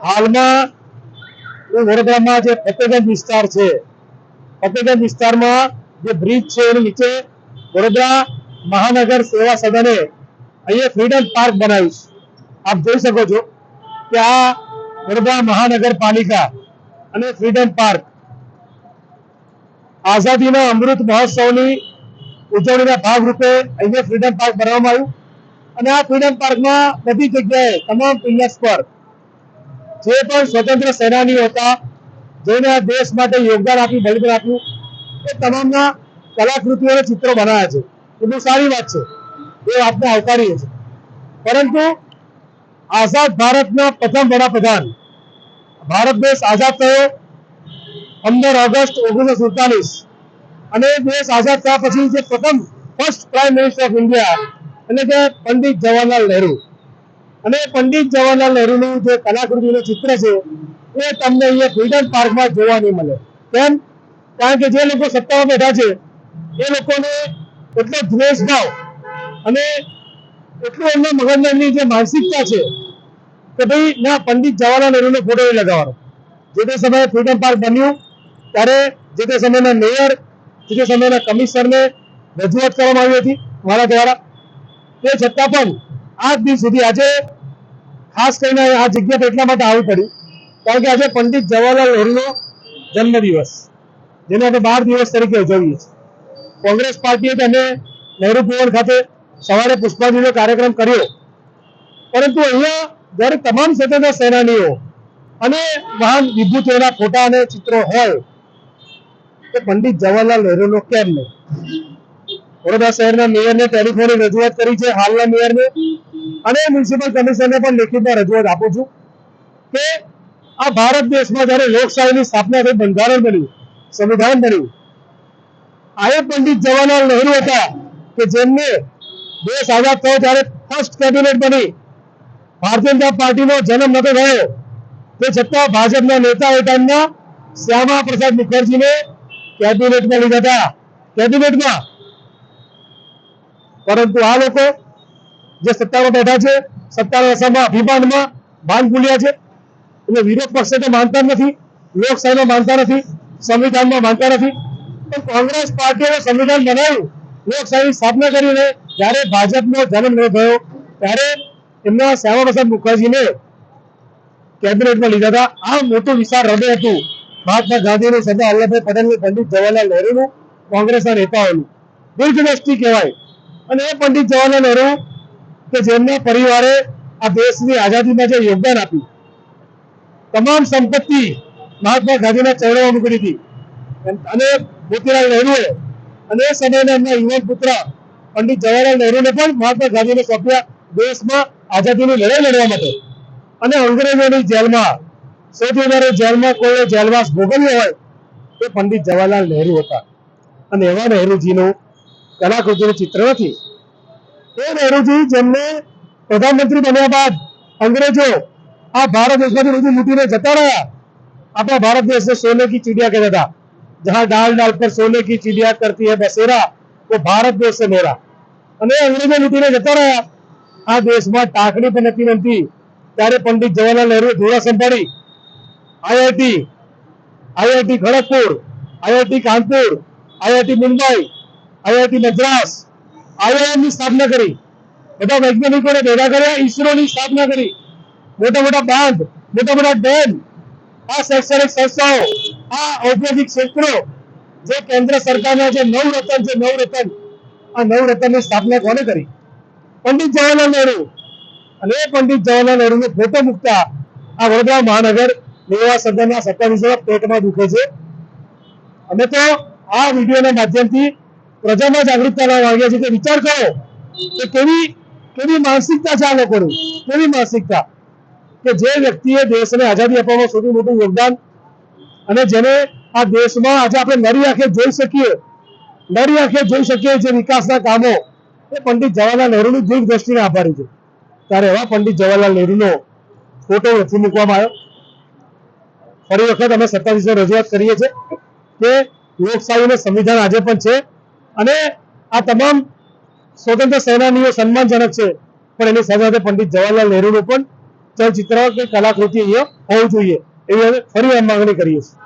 હાલમાં વડોદરામાં જે ફતેગંજ વિસ્તાર છે ફતેગંજ વિસ્તારમાં જે બ્રિજ છે એની નીચે વડોદરા મહાનગર સેવા સદને અહીંયા ફ્રીડમ પાર્ક બનાવ્યું આપ જોઈ શકો છો કે આ વડોદરા મહાનગરપાલિકા અને ફ્રીડમ પાર્ક આઝાદીના અમૃત મહોત્સવની ઉજવણીના ભાગરૂપે અહીંયા ફ્રીડમ પાર્ક બનાવવામાં આવ્યું. અને આ ફ્રીડમ પાર્કમાં બધી જગ્યાએ તમામ પિલર્સ પર જે પણ સ્વતંત્ર સેનાનીઓ હતા, જેને આ દેશ માટે યોગદાન આપ્યું, બલિદાન આપ્યું, એ તમામના કલાકૃતિઓને ચિત્રો બનાવ્યા છે. એ બહુ સારી વાત છે. એ આપણે આવકારીએ છીએ. પરંતુ આઝાદ ભારતના પ્રથમ વડાપ્રધાન, ભારત દેશ આઝાદ થયો પંદર ઓગસ્ટ ઓગણીસો સુડતાલીસ. અને દેશ આઝાદ થયા પછી જે પ્રથમ first prime minister of India એટલે કે પંડિત જવાહરલાલ નહેરુ. અને પંડિત જવાહરલાલ નહેરુનું જે કલાકૃતિનું ચિત્ર છે, એ તમને અહીંયા ફ્રીડમ પાર્કમાં જોવા નહીં મળે. કેમ? કારણ કે જે લોકો સત્તામાં બેઠા છે, એ લોકોને એટલો દ્વેષ ભાવ અને એટલું એમના મગજની એમની જે માનસિકતા છે, કે ભાઈ, ના, પંડિત જવાહરલાલ નહેરુનો ફોટો નહીં લગાવવાનો. જે તે સમયે ફ્રીડમ પાર્ક બન્યું, ત્યારે જે તે સમયના મેયર, જે તે સમયના કમિશનરને રજૂઆત કરવામાં આવી હતી, મારા દ્વારા તે છતાં પણ આજ દિન સુધી આજે ખાસ કરીને આ જગ્યા એટલા માટે આવવું પડ્યું કારણ કે આજે પંડિત જવાહરલાલ નહેરુનો જન્મદિવસ, જેને આપણે બાર દિવસ તરીકે ઉજવીએ છીએ. કોંગ્રેસ પાર્ટીએ તેને નહેરુ ભવન ખાતે સવારે પુષ્પાંજલિનો કાર્યક્રમ કર્યો. પરંતુ અહીંયા જ્યારે તમામ સ્વતંત્ર સેનાનીઓ અને મહાન વિભૂતિઓના ફોટા અને ચિત્રો હોય, તો પંડિત જવાહરલાલ નહેરુનો કેમ નહીં? વડોદરા શહેરના મેયરને ટેલિફોનિક રજૂઆત કરી છે, હાલના મેયરને. અને મ્યુનિસિપલ કમિશનરને પણ લેખિતમાં રજૂઆત આપું છું કે આ ભારત દેશમાં જ્યારે લોકશાહીની સ્થાપના થઈ, બંધારણ બન્યું, સંવિધાન બન્યું આ પંડિત જવાહરલાલ નહેરુ હતા કે જેમને દેશ આઝાદ થયો ત્યારે ફર્સ્ટ કેબિનેટ બની. ભારતીય જનતા પાર્ટીનો જન્મ નતો થયો. તે છતાં ભાજપના નેતા એ ટાઈમના શ્યામા પ્રસાદ મુખર્જીને કેબિનેટમાં લીધા હતા. કેબિનેટમાં પરંતુ આ લોકો જે સત્તામાં બેઠા છે સત્તાના અસરમાં અભિમાનમાં ભાન ભૂલ્યા છે. એટલે વિરોધ પક્ષે તો માનતા નથી, લોકશાહીમાં માનતા નથી, સંવિધાનમાં માનતા નથી. પણ કોંગ્રેસ પાર્ટીએ સંવિધાન બનાવ્યું. લોકશાહીની સ્થાપના કરીને જ્યારે ભાજપનો જન્મ થયો, ત્યારે એમના શ્યામા પ્રસાદ મુખર્જીને કેબિનેટમાં લીધા હતા. આ મોટું વિશાળ હૃદય હતું મહાત્મા ગાંધીનું, સરદાર વલ્લભભાઈ પટેલનું, પંડિત જવાહરલાલ નહેરુનું, કોંગ્રેસના નેતાઓનું. દીર્ઘદ્રષ્ટિ કહેવાય. અને એ પંડિત જવાહરલાલ નહેરુ કે જેમના પરિવારે આ દેશની આઝાદીમાં જે યોગદાન આપ્યું, તમામ સંપત્તિ મહાત્મા ગાંધીના ચરણોમાં મૂકી દીધી. અને મોતીલાલ નહેરુએ, અને એ સમયના એમના યુવાન પુત્ર પંડિત જવાહરલાલ નહેરુને પણ મહાત્મા ગાંધીને સોંપ્યા દેશમાં આઝાદીની લડાઈ લડવા માટે. અને અંગ્રેજોની જેલમાં, સૌથી જેલમાં કોઈ જેલવાસ ભોગવ્યો હોય તે પંડિત જવાહરલાલ નહેરુ હતા. અને એવા નહેરુજીનું કલાકૃતિનું ચિત્ર નથી. એ નહેરુજી જેમને પ્રધાનમંત્રી બન્યા બાદ અંગ્રેજો આ ભારત દેશમાંથી બધું લૂંટીને જતા રહ્યા. આપણા ભારત દેશ સોને કી ચિડિયા કહેતા હતા. જહાં ડાલ ડાલ પર સોને કી ચિડિયા કરતી હૈ બસેરા वो ભારત દેશ છે મેરા. અને અંગ્રેજો લૂંટીને જતા રહ્યા. આ દેશમાં ટાંકણી પણ નથી બનતી. ત્યારે પંડિત જવાહરલાલ નહેરુ ધોળા સંભાળી. IIT IIT Kharagpur, IIT Kanpur, IIT Mumbai IIT Madras IIM ની સ્થાપના કરી. બધા વૈજ્ઞાનિકોને ભેગા કર્યા, ઈસરોની સ્થાપના કરી. મોટા મોટા બાંધ મોટા મોટા ડેમ, આ શૈક્ષણિક સંસ્થાઓ, આ ઔદ્યોગિક ક્ષેત્રો, જે કેન્દ્ર સરકારના જે નવરત્ન છે નવરતન આ નવરત્નની સ્થાપના કોને કરી? પંડિત જવાહરલાલ નહેરુ. અને એ પંડિત જવાહરલાલ નહેરુને ફોટો મૂકતા આ વડોદરા મહાનગર લેવા સદનના સત્તાધીશોના પેટમાં દુખે છે. અમે તો આ વિડીયોના માધ્યમથી પ્રજામાં જાગૃતતા લાવવા માંગીએ છીએ કે વિચાર કરો કે કેવી કેવી માનસિકતા છે આ લોકોની? કેવી માનસિકતા? કે જે વ્યક્તિએ દેશને આઝાદી આપવામાં સૌથી મોટું યોગદાન અને જેને આ દેશમાં આજે આપણે નરી આંખે જોઈ શકીએ, નરી આંખે જોઈ શકીએ જે વિકાસના કામો, એ પંડિત જવાહરલાલ નહેરુની દૂરદ્રષ્ટિને આભારી છે. ત્યારે એવા પંડિત જવાહરલાલ નહેરુનો ફોટો નથી મૂકવામાં આવ્યો. ફરી વખત અમે સત્તાધીશો રજૂઆત કરીએ છીએ કે લોકશાહીનું સંવિધાન આજે પણ છે. અને આ તમામ સ્વતંત્ર સેનાનીઓ સન્માનજનક છે. પણ એની સાથે સાથે પંડિત જવાહરલાલ નહેરુનું પણ ચલચિત્ર કે કલાકૃતિ અહીંયા હોવું જોઈએ. એવી અમે ફરી વાર માંગણી કરીએ છીએ.